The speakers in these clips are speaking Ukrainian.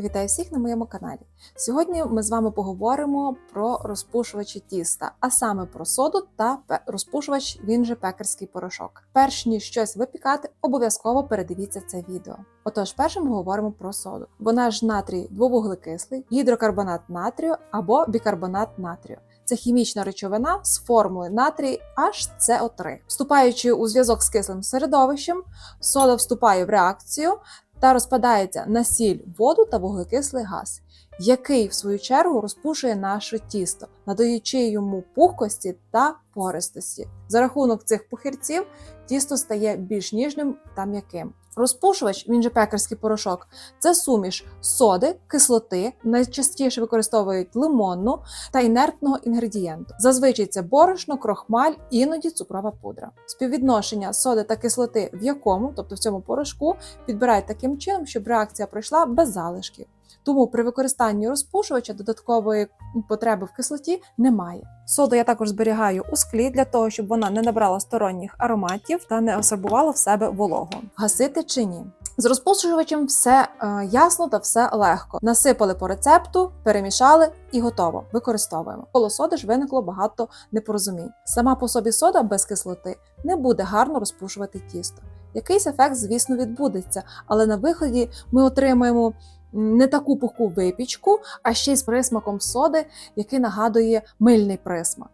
Вітаю всіх на моєму каналі. Сьогодні ми з вами поговоримо про розпушувачі тіста, а саме про соду та розпушувач, він же пекарський порошок. Перш ніж щось випікати, обов'язково передивіться це відео. Отож, першим ми говоримо про соду. Вона ж натрій двовуглекислий, гідрокарбонат натрію або бікарбонат натрію. Це хімічна речовина з формулою натрій HCO3. Вступаючи у зв'язок з кислим середовищем, сода вступає в реакцію та розпадається на сіль, воду та вуглекислий газ, який в свою чергу розпушує наше тісто, надаючи йому пухкості та пористості. За рахунок цих пухирців тісто стає більш ніжним та м'яким. Розпушувач, він же пекарський порошок, це суміш соди, кислоти, найчастіше використовують лимонну та інертного інгредієнту. Зазвичай це борошно, крохмаль, іноді цукрова пудра. Співвідношення соди та кислоти в якому, тобто в цьому порошку, підбирають таким чином, щоб реакція пройшла без залишків. Тому при використанні розпушувача додаткової потреби в кислоті немає. Соду я також зберігаю у склі для того, щоб вона не набрала сторонніх ароматів та не осорбувала в себе вологу. Гасити чи ні? З розпушувачем все е, ясно та все легко. Насипали по рецепту, перемішали і готово. Використовуємо. Коло соди ж виникло багато непорозумінь. Сама по собі сода без кислоти не буде гарно розпушувати тісто. Якийсь ефект, звісно, відбудеться, але на виході ми отримаємо не таку пухку випічку, а ще й з присмаком соди, який нагадує мильний присмак.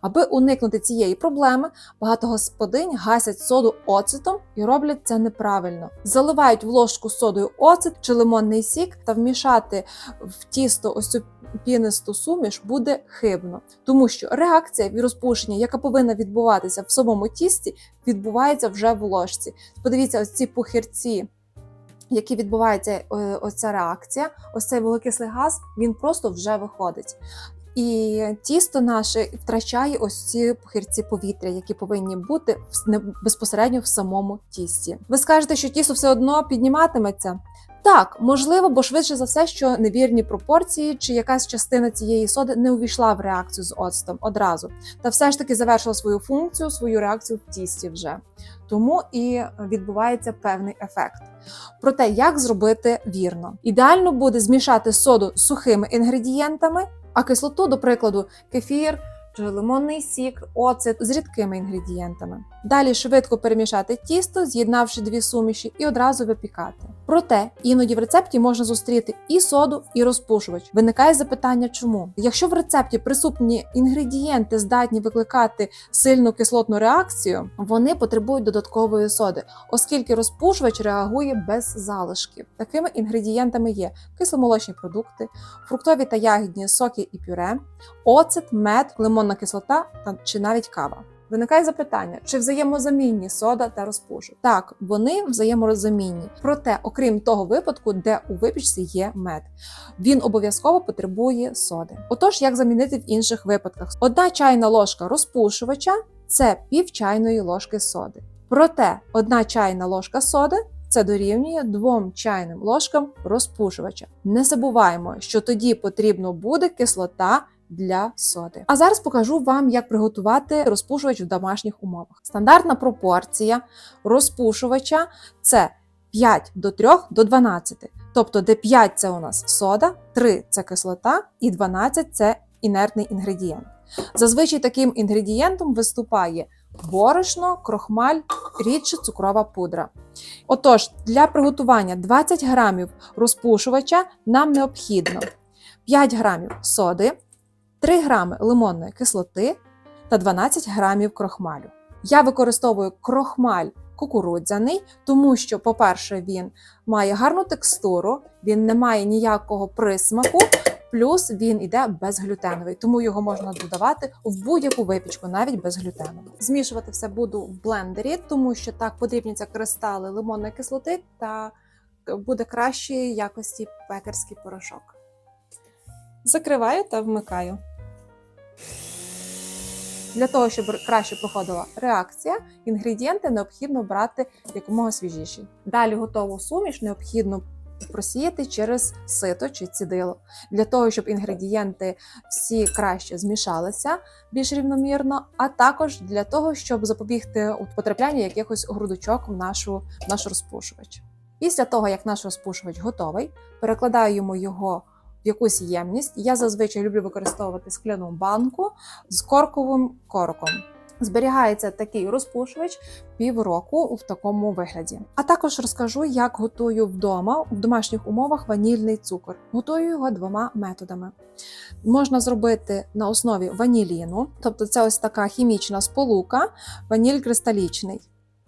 Аби уникнути цієї проблеми, багато господинь гасять соду оцетом і роблять це неправильно. Заливають в ложку содою оцет чи лимонний сік та вмішати в тісто ось цю пінисту суміш буде хибно, тому що реакція від розпушення, яка повинна відбуватися в самому тісті, відбувається вже в ложці. Подивіться, ось ці пухирці. Які відбувається оця ось ця реакція, ось цей вуглекислий газ, він просто вже виходить. І тісто наше втрачає ось ці похирці повітря, які повинні бути безпосередньо в самому тісті. Ви скажете, що тісто все одно підніматиметься. Так, можливо, бо швидше за все, що невірні пропорції чи якась частина цієї соди не увійшла в реакцію з оцтом одразу, та все ж таки завершила свою функцію, свою реакцію в тісті вже. Тому і відбувається певний ефект. Про те, як зробити вірно. Ідеально буде змішати соду з сухими інгредієнтами, а кислоту, до прикладу, кефір чи лимонний сік, оцет з рідкими інгредієнтами. Далі швидко перемішати тісто, з'єднавши дві суміші, і одразу випікати. Проте іноді в рецепті можна зустріти і соду, і розпушувач. Виникає запитання, чому? Якщо в рецепті присутні інгредієнти здатні викликати сильну кислотну реакцію, вони потребують додаткової соди, оскільки розпушувач реагує без залишків. Такими інгредієнтами є кисломолочні продукти, фруктові та ягідні соки і пюре, оцет, мед, лимонна кислота та чи навіть кава. Виникає запитання, чи взаємозамінні сода та розпушувач? Так, вони взаємозамінні. Проте, окрім того випадку, де у випічці є мед, він обов'язково потребує соди. Отож, як замінити в інших випадках? Одна чайна ложка розпушувача це пів чайної ложки соди. Проте одна чайна ложка соди це дорівнює двом чайним ложкам розпушувача. Не забуваємо, що тоді потрібно буде кислота для соди. А зараз покажу вам, як приготувати розпушувач в домашніх умовах. Стандартна пропорція розпушувача це 5 до 3 до 12. Тобто, де 5 це у нас сода, 3 це кислота і 12 це інертний інгредієнт. Зазвичай таким інгредієнтом виступає борошно, крохмаль, рідше цукрова пудра. Отож, для приготування 20 грамів розпушувача нам необхідно 5 грамів соди, 3 грами лимонної кислоти та 12 грамів крохмалю. Я використовую крохмаль кукурудзяний, тому що, по-перше, він має гарну текстуру, він не має ніякого присмаку, плюс він іде безглютеновий, тому його можна додавати в будь-яку випічку, навіть безглютенову. Змішувати все буду в блендері, тому що так подрібняться кристали лимонної кислоти та буде кращої якості пекарський порошок. Закриваю та вмикаю. Для того, щоб краще проходила реакція, інгредієнти необхідно брати якомога свіжіші. Далі готову суміш необхідно просіяти через сито чи цідило, для того, щоб інгредієнти всі краще змішалися більш рівномірно, а також для того, щоб запобігти от потраплянню якихось грудочок в нашу в наш розпушувач. Після того, як наш розпушувач готовий, перекладаємо його якусь ємність. Я зазвичай люблю використовувати скляну банку з корковим короком. Зберігається такий розпушувач півроку в такому вигляді. А також розкажу, як готую вдома в домашніх умовах ванільний цукор. Готую його двома методами. Можна зробити на основі ваніліну, тобто це ось така хімічна сполука, ваніль кристалічний.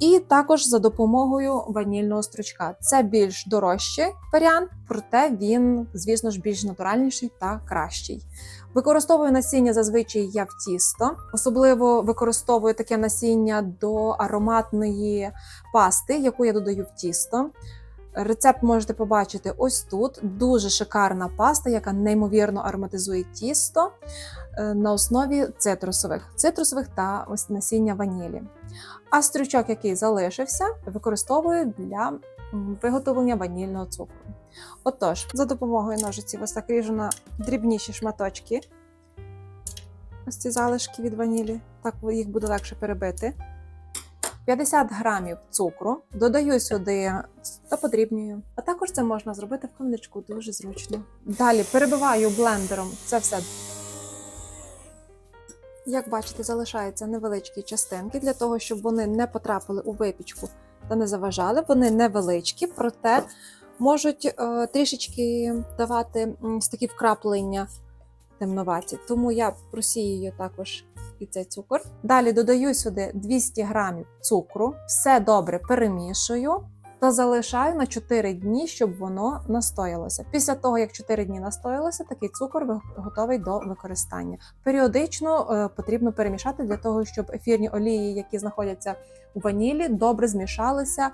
І також за допомогою ванільного стручка. Це більш дорожчий варіант, проте він, звісно ж, більш натуральніший та кращий. Використовую насіння зазвичай я в тісто, особливо використовую таке насіння до ароматної пасти, яку я додаю в тісто. Рецепт можете побачити ось тут. Дуже шикарна паста, яка неймовірно ароматизує тісто е, на основі цитрусових, цитрусових та ось насіння ванілі. А стрючок, який залишився, використовую для виготовлення ванільного цукру. Отож, за допомогою ножиці ось так ріжу на дрібніші шматочки. Ось ці залишки від ванілі, так їх буде легше перебити. 50 грамів цукру, додаю сюди та подрібнюю. А також це можна зробити в камничку, дуже зручно. Далі перебиваю блендером це все. Як бачите, залишаються невеличкі частинки для того, щоб вони не потрапили у випічку та не заважали. Вони невеличкі, проте можуть е, трішечки давати ось такі вкраплення темноваті. Тому я просіюю також і цей цукор. Далі додаю сюди 200 грамів цукру, все добре перемішую та залишаю на 4 дні, щоб воно настоялося. Після того, як 4 дні настоялося, такий цукор готовий до використання. Періодично е, потрібно перемішати для того, щоб ефірні олії, які знаходяться у ванілі, добре змішалися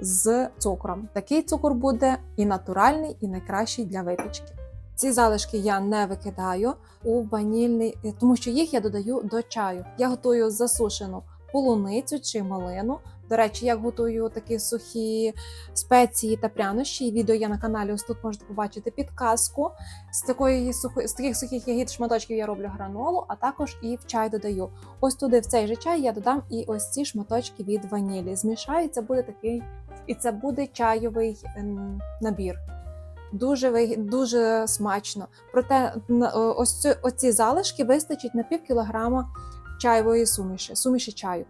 з цукром. Такий цукор буде і натуральний, і найкращий для випічки. Ці залишки я не викидаю у ванільний, е, тому що їх я додаю до чаю. Я готую засушену полуницю чи малину. До речі, як готую такі сухі спеції та прянощі. Відео є на каналі. Ось тут можете побачити підказку. З такої з таких сухих ягід шматочків я роблю гранолу, а також і в чай додаю. Ось туди в цей же чай я додам і ось ці шматочки від ванілі. Змішаю, і це буде такий, і це буде чайовий ем, набір. Дуже дуже смачно. Проте ось ці, оці залишки вистачить на пів кілограма чайової суміші, суміші чаю.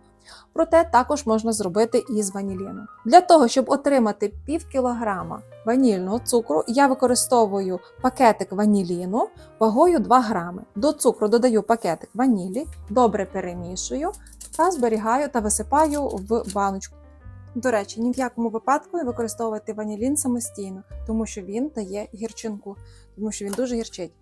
Проте також можна зробити із ваніліну. Для того, щоб отримати пів кілограма ванільного цукру, я використовую пакетик ваніліну вагою 2 грами. До цукру додаю пакетик ванілі, добре перемішую та зберігаю та висипаю в баночку. До речі, ні в якому випадку не використовувати ванілін самостійно, тому що він дає гірчинку, тому що він дуже гірчить.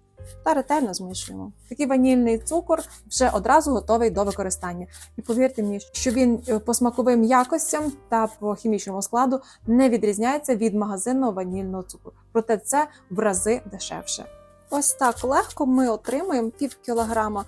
Та ретельно змішуємо. Такий ванільний цукор вже одразу готовий до використання. І повірте мені, що він е, по смаковим якостям та по хімічному складу не відрізняється від магазинного ванільного цукру. Проте це в рази дешевше. Ось так легко ми отримуємо пів кілограма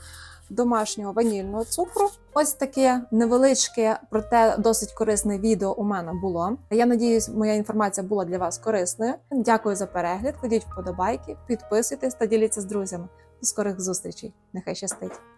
домашнього ванільного цукру. Ось таке невеличке, проте досить корисне відео у мене було. Я надіюсь, моя інформація була для вас корисною. Дякую за перегляд. Ходіть вподобайки, підписуйтесь та діліться з друзями. До скорих зустрічей. Нехай щастить!